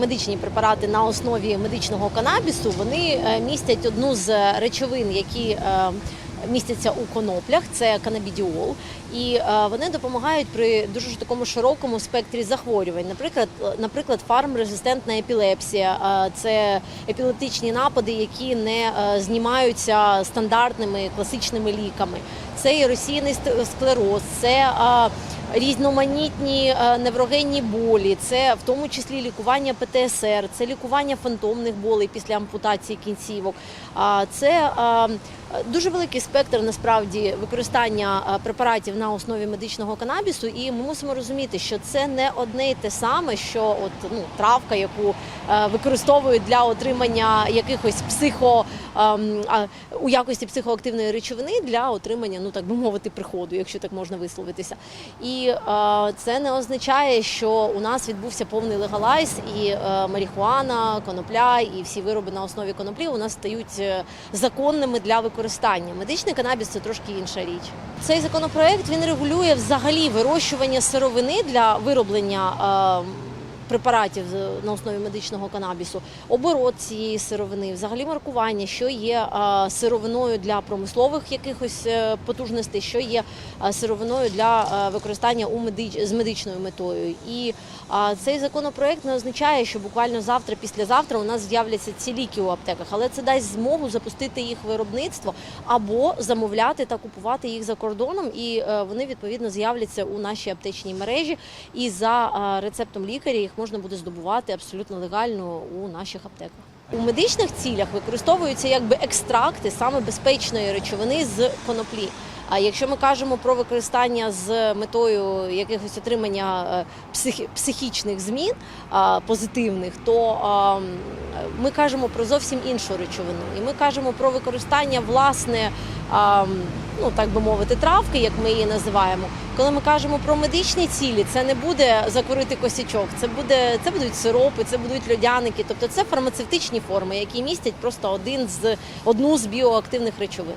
Медичні препарати на основі медичного канабісу вони е, містять одну з речовин, які е, містяться у коноплях, це канабідіол, і е, вони допомагають при дуже такому широкому спектрі захворювань. Наприклад, наприклад, фармрезистентна епілепсія це епілептичні напади, які не знімаються стандартними класичними ліками. Це еросійний ст- склероз, це різноманітні е, неврогенні болі, це в тому числі лікування ПТСР, це лікування фантомних болей після ампутації кінцівок. Це дуже великий спектр насправді використання е, препаратів на основі медичного канабісу, і ми мусимо розуміти, що це не одне й те саме, що от ну травка, яку е, використовують для отримання якихось психо ем, у якості психоактивної речовини для отримання, ну так би мовити, приходу, якщо так можна висловитися. І е, це не означає, що у нас відбувся повний легалайз, і марихуана, конопля і всі вироби на основі коноплі у нас стають законними для використання. Медичний канабіс це трошки інша річ. Цей законопроект він регулює взагалі вирощування сировини для вироблення. Препаратів на основі медичного канабісу, оборот цієї сировини, взагалі маркування, що є сировиною для промислових якихось е, потужностей, що є сировиною для е, використання у медич... з медичною метою. І цей законопроект не означає, що буквально завтра, післязавтра у нас з'являться ці ліки у аптеках, але це дасть змогу запустити їх виробництво або замовляти та купувати їх за кордоном, і е, вони відповідно з'являться у нашій аптечній мережі. І за рецептом лікаря їх можна буде здобувати абсолютно легально у наших аптеках. У медичних цілях використовуються якби екстракти саме безпечної речовини з коноплі. А якщо ми кажемо про використання з метою якихось отримання е, психічних змін позитивних, то ми кажемо про зовсім іншу речовину. І ми кажемо про використання власне, ну так би мовити, травки, як ми її називаємо. Коли ми кажемо про медичні цілі, це не буде закурити косячок, це буде це будуть сиропи, це будуть льодяники, тобто це фармацевтичні форми, які містять просто один з одну з біоактивних речовин.